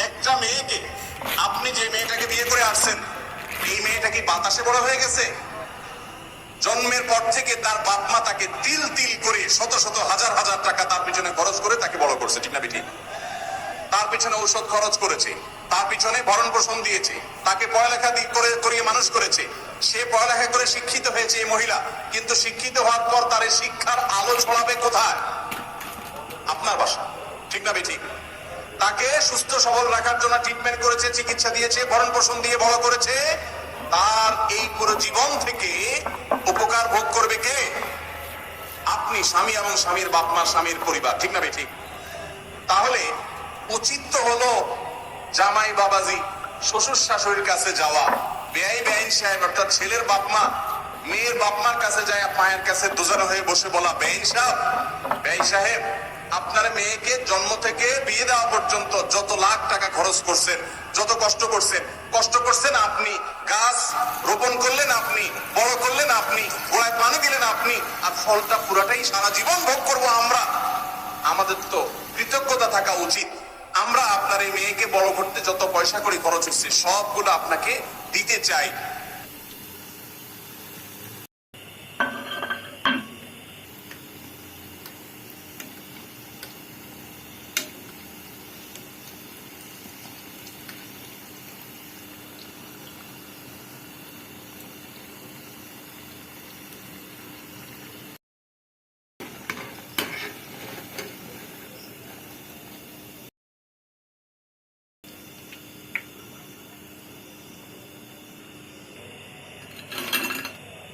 একটা মেয়েকে আপনি যে মেয়েটাকে বিয়ে করে আসছেন, এই মেয়েটা কি বাতাসে বড় হয়ে গেছে? জন্মের পর থেকে তার বাপ মা তাকে তিল তিল করে শত শত হাজার হাজার টাকা তার পিছনে খরচ করে তাকে বড় করছে, ঠিক না বেটি তার পিছনে ঔষধ খরচ করেছে, তার পিছনে ভরণ পোষণ দিয়েছে, তাকে পড়ালেখা দি- করে, করিয়ে মানুষ করেছে। সে পড়ালেখা করে শিক্ষিত হয়েছে এই মহিলা, কিন্তু শিক্ষিত হওয়ার পর তার শিক্ষার আলো ছড়াবে কোথায়? আপনার বাসা, ঠিক না বেঠিক? তাকে সুস্থ, সবল রাখার জন্য ট্রিটমেন্ট করেছে, চিকিৎসা দিয়েছে ভরণ পোষণ দিয়ে বড় করেছে। তার এই পুরো জীবন থেকে উপকার ভোগ করবে কে? আপনি স্বামী এবং স্বামীর বাপ মা, স্বামীর পরিবার, ঠিক না বেঠিক? তাহলে উচিত তো হলো জামাই বাবাজি, শ্বশুর শাশুড়ির কাছে যাওয়া। বেআই বেআইন সাহেব, অর্থাৎ ছেলের বাপ মা, মেয়ের বাপ মার কাছে যায় মায়ের কাছে দুজন হয়ে বসে বলা বেআইন সাহেব। বেআইন সাহেব আপনার মেয়েকে জন্ম থেকে বিয়ে দেওয়া পর্যন্ত যত লাখ টাকা খরচ করছেন, যত কষ্ট করছেন কষ্ট করছেন আপনি। গাছ রোপণ করলেন আপনি, বড় করলেন আপনি, গোড়ায় পানি দিলেন আপনি, আর ফলটা পুরাটাই সারা জীবন ভোগ করব আমরা। আমাদের তো কৃতজ্ঞতা থাকা উচিত। আমরা আপনার এই মেয়েকে বড় করতে যত পয়সা করে খরচ হচ্ছে, সবগুলো আপনাকে দিতে চাই।